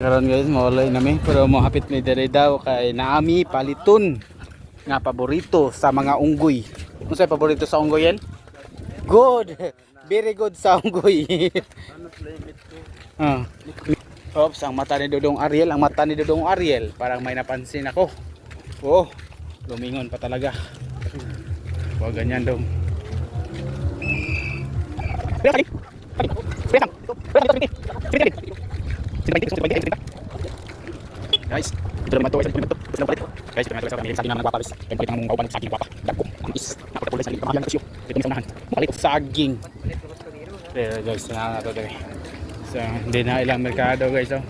Karon guys, mawalay nami pero mo hapit mi diri daw kay naami paliton nga paborito sa mga unggoy. Unsay paborito sa unggoy yan? Good. Very good sa unggoy. ah. Oops, ang mata ni Dodong Ariel, ang mata ni Dodong Ariel, parang may napansin ako. Oh, lumingon pa talaga. Huwag ganyan dong. Guys, ito naman to, ito naman to, ito naman. Guys, ito naman to, sa pamilya sa akin naman nagpapalis. Kaya kulit ng kauban sa aking guwapa. Dagko, ang is, nakapagpulay sa kasyo. Ito yung unahan. Balik saging. Pero guys, na na to dali. So, hindi na ilang merkado guys. Oh.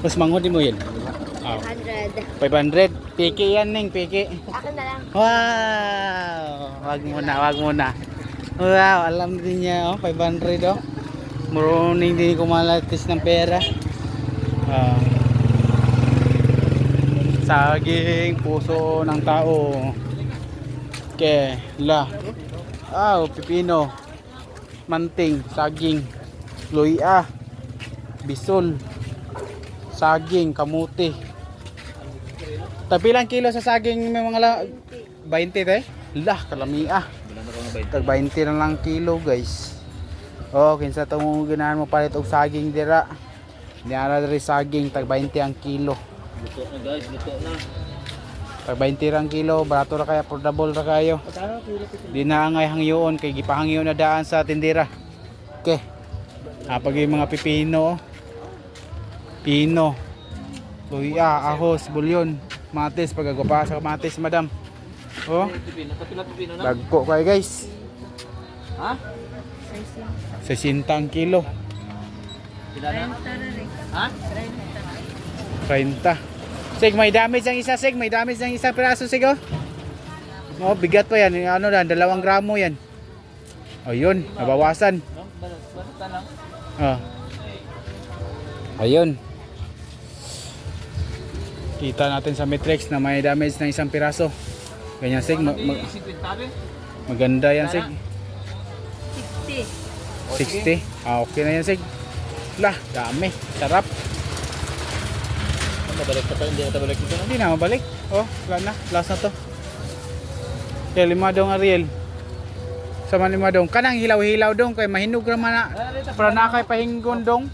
Mas manghod mo yun. Oh. 100. 500. Piki yan ning, piki. Akin na lang. Wow! Wag muna, wag muna. Wow, alam din niya, oh, 500 oh. Marunong din kumalatis ng pera. Ah. saging, puso ng tao. Ke, la. Ah, oh, pipino. Manting, saging. Luya. Bisol. Saging, kamuti. Tapilang kilo sa saging may mga la 20 te? Lah, kalamiah. Tag 20 na lang kilo, guys. Oh, kinsa tong ganahan mo palit og saging dira. Niara diri saging tag 20 ang kilo. Luto na guys, luto na. Tag 20 rang kilo, barato ra kaya affordable ra kayo. Di na angay hangyoon kay gipahangyo na daan sa tindera. Okay. Kapag yung mga pipino, oh. pino, luya, ahos, bulyon, matis, pagagapa sa matis, madam. Oh, dagko kayo guys. Ha? 60 ang kilo. Na? Ha? 30. Sig, may damage ang isa, Sig. May damage ang isang piraso, Sig, oh. Oh, bigat pa yan. Ano lang, dalawang gramo yan. Oh, yun. Nabawasan. Oh. Ayun. Kita natin sa matrix na may damage ng isang piraso. Ganyan, Sig. Ma- ma- Si Quintabe? maganda yan, Sig. 60. 60. Ah, okay na yan, Sig. Lah, dami. Sarap. Balik ka pa, hindi na tayo balik dito. Hindi na mabalik. Oh, wala na. Last na to. Kaya lima dong Ariel. Sama lima dong. Kanang hilaw-hilaw dong kay mahinog ra man na. Para na kay pahinggon dong.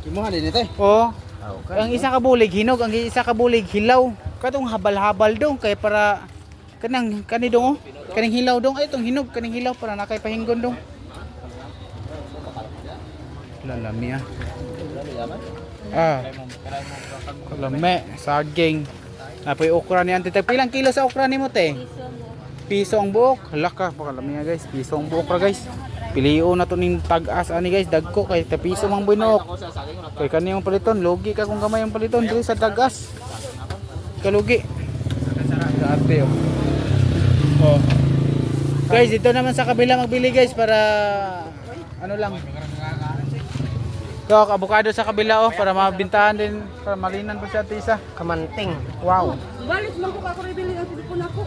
Kimuha din ito eh. Oh. Ah, okay. Ang isa ka bulig hinog, ang isa ka bulig hilaw. Katong habal-habal dong kay para kanang kani dong oh. Kaning hilaw dong ay itong hinog kaning hilaw para na kay pahinggon dong. Lalami ah. Ah. Kalame, saging. Napoy okra ni Ante. Pilang kilo sa okra ni mo te? Piso ang buok. Hala ka, pakalami nga guys. Piso ang buok ra guys. Piliyo na to ning tag-as ani guys. Dagko kay ta piso mang bunok. Kay kani yung paliton, logi ka kung gamay yung paliton diri sa tag-as. Kalugi. Dati oh. Oh. Guys, dito naman sa kabila magbili guys para ano lang. So, avocado sa kabila oh para mabintahan din para malinan pa siya tisa. Kamanting. Wow. Balik man ko ako rebili ang cellphone ako.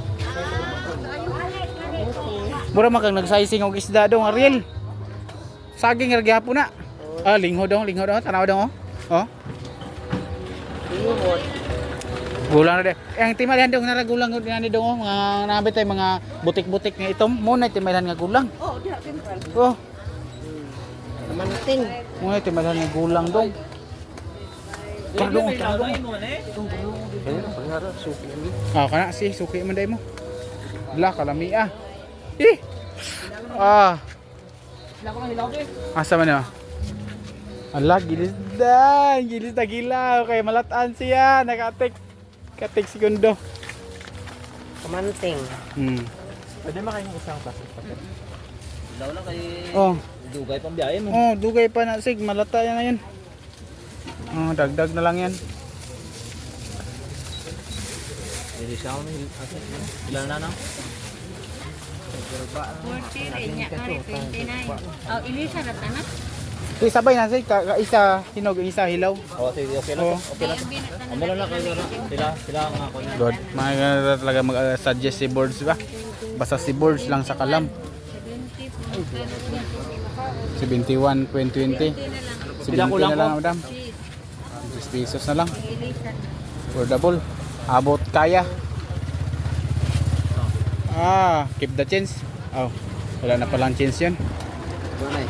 Mura man kang nagsising og isda dong Ariel. Saging ra gyapon na. Ah, lingho dong, lingho dong, tanaw dong oh. Oh. Gulang na de. Ang timalan dong nara gulang ni dong oh, mga nabi tay mga butik-butik nga itom. Mo na timalan nga gulang. Oh, diha. Oh, Kamanting. mo na timalan nga gulang dong. Tara dong, tara dong. Ah, kana si suki man day mo. Wala kalami ah. Eh. Ah. Asa man na? Ala, gilisdan. Gilis na gilaw. Kaya malataan siya. Nakatik. Katik segundo. Kamanting. Hmm. Pwede makain ng isang plastic pa. Ilaw lang kay Oh. Dugay pang biyahe mo. Oh, dugay pa na. Sig, malata yan na yun. Oh, dagdag na lang yan. Hindi siya ako Ilan na na? 40 rin niya. Ari, 29. Oh, ilisa na tanak. Ito sabay na sig. Isa hinog, isa hilaw. Oo, sige, okay lang. Oh. Okay lang. Amo na kayo na. Sila, sila ang ako niya. Good. Mga talaga mag-suggest si boards ba? Basta si boards lang sa kalam. 70. 71, 2020. 70 Pila kulang na lang, madam. Cheese. 6 pesos na lang. Ilisan. Affordable. Abot kaya. Ah, keep the chance. Oh, wala na palang chance yun.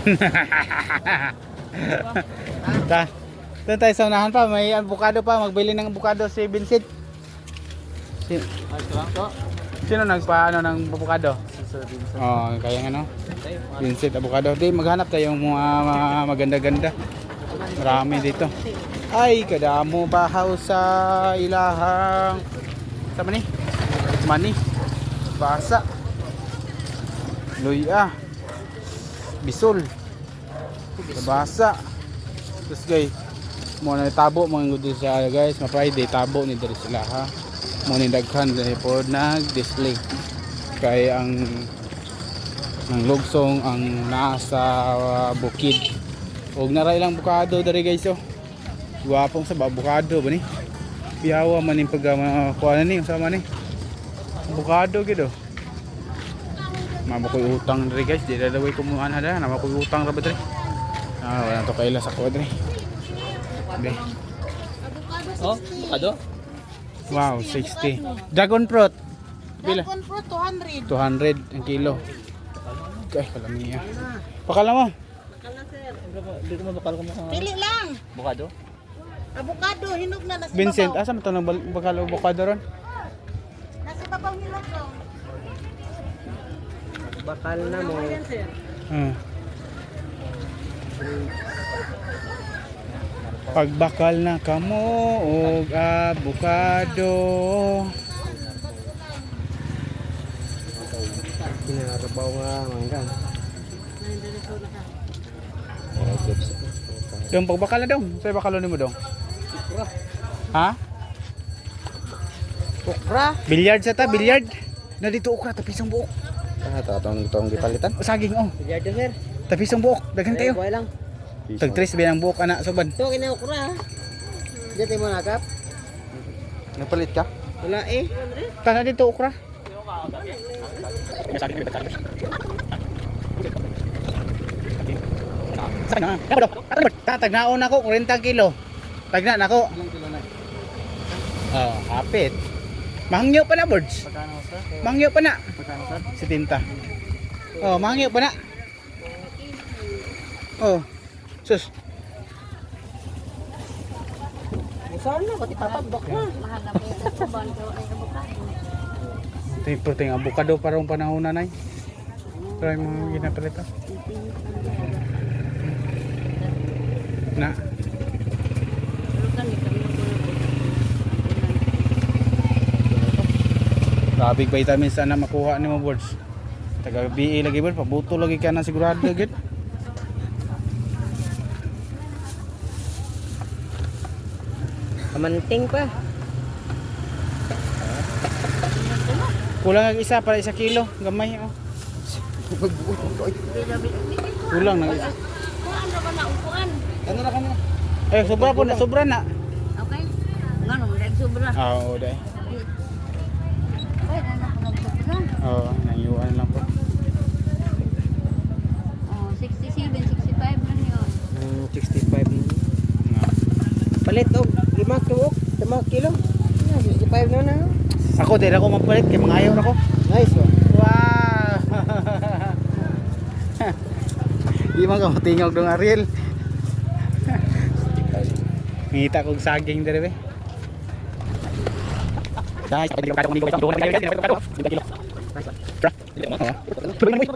Ta. Doon tayo sa unahan pa, may avocado pa, magbili ng avocado si Vincent. Si, sino nagpa ano ng avocado? Oh, kaya ano? Vincent avocado. Di maghanap tayo ng mga, mga maganda-ganda. Marami dito. Ay, kadamo bahaw sa ilahang sa mani. Mani. Basa. Luya. Bisol. Basa. Tapos guys, mo tabo mga gusto siya guys, ma Friday tabo ni diri sila ha. Mo ni daghan dahil po nag-display. Kaya ang ang lugsong ang nasa uh, bukid. Og naray lang bukado diri guys oh. Guwapong sa bukado ba ni? Piyawa man yung pag uh, kuha na ni sama ni. Bukado gid oh. Mabakoy utang diri guys, di dadaway ko mo ana da, namakoy utang ra ba? Ah, wala to kaila sa ko diri. Be. Oh, ado? Wow, 60. Dragon fruit. Bila? Dragon fruit, 200. 200 ang kilo. Okay, kalamiya. Pakala mo. Hindi ko mabakal ko mga Pili lang. bukado. Avocado, hinog na. Nasa Vincent, babaw. asa mo to nang bakal avocado ron? Nasa babaw hinog lang. Bakal na mo. Hmm. Pagbakal na kamo og avocado. Kinarabaw nga manggang. Dong pagbakal na dong. Sa bakalo nimo dong. Ha? Okra. Billiard sa ta, billiard. Na dito okra tapisong buok. Ah, tatong tong gipalitan. Saging oh. Bilyardo sir. Tapisong buok. Daghan kayo. Buhay lang. Tag tres ba ang buok anak suban. Ito kina okra. Dito mo nakap. Napalit ka? Wala eh. Kana dito okra. Sa na. Kaya do. Tatagnaon ako 40 kilo. Tagna nako. Oh, hapit. Mangyo pa na birds. Mangyo pa na. Si Tinta. Oh, mangyo pa na. Oh. Sus. Saan na? Pati papabak na. Mahal na po yung kuban ko ay abukado. Ito protein avocado parang panahon na nay. Try mo kami kami na Grabe vitamins sana makuha ni mo boards. Taga BA lagi board, pabuto lagi ka na sigurado gid. Kamanting pa. Kulang ang isa para isa kilo, gamay oh. Kulang na isa. Kuan ra ba na upuan? Ano na kanina? Eh sobra po na, sobra na. Okay. Ngano mo dahil sobra. Ah, oo na po nagsobra. Oo, nangyuan lang po. Oh, 67, 65 lang yun. Hmm, 65 na. Nga. Palit og 5 kilo. 5 kilo. Ah, 65 na na. Ako din ako magpalit kay mga ayaw na ko. Nice oh. Wow! Di man ka matingog dong Ariel. Ngita kong saging dire be. Guys, pwede ko hindi ko. Doon kaya kilo. Tra. Tuloy mo.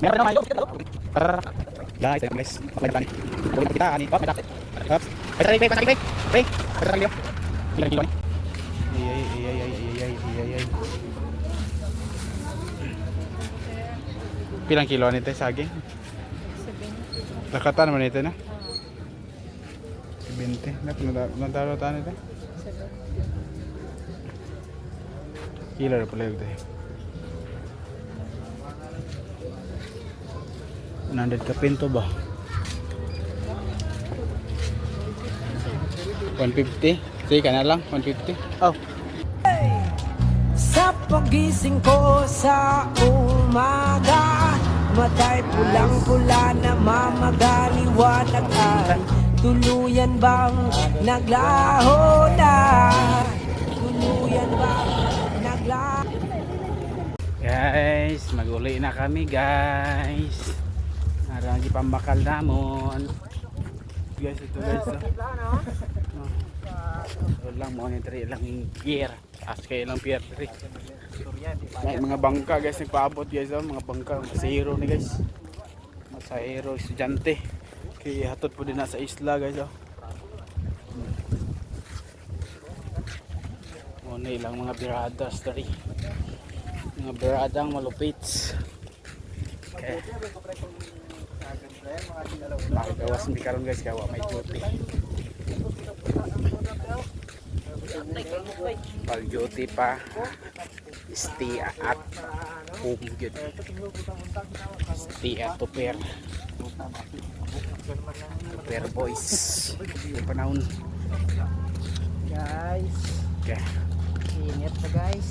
Meron na kayo. Guys, guys. Pagpalitan tani. Tuloy kita ani. Hop, meta. Hop. Pesa break, pesa break. Break. Pesa kilo. Kilo kilo ni. Ay ay ay ay ay ay ay ay. Pilang kilo nito saging? 70. Lakatan naman ito na? 70. Nagtalo tayo nito? Kilo na pala yung 100 ka pinto ba? 150? Sige ka na lang, 150. Oh, Sa pagising ko sa umaga Matay pulang-pula na mamagaliwanag ay Tuluyan bang naglaho na Tuluyan bang naglaho Guys, maguli na kami guys. Narang di pambakal namon. Guys, ito guys. Oh. Oh. Ito lang monitor lang yung pier. As kayo lang pier. Dre. May mga bangka guys nagpaabot guys oh. mga bangka masahero ni guys. Masahero estudyante. Kaya hatod po din na sa isla guys oh. Muna ilang mga biradas dari mga beradang malupits okay makagawas hindi karon guys kawa may duty pag duty pa. Stay at home good stay at tuper tuper boys. Yung panahon. Guys, okay. Ingat na guys.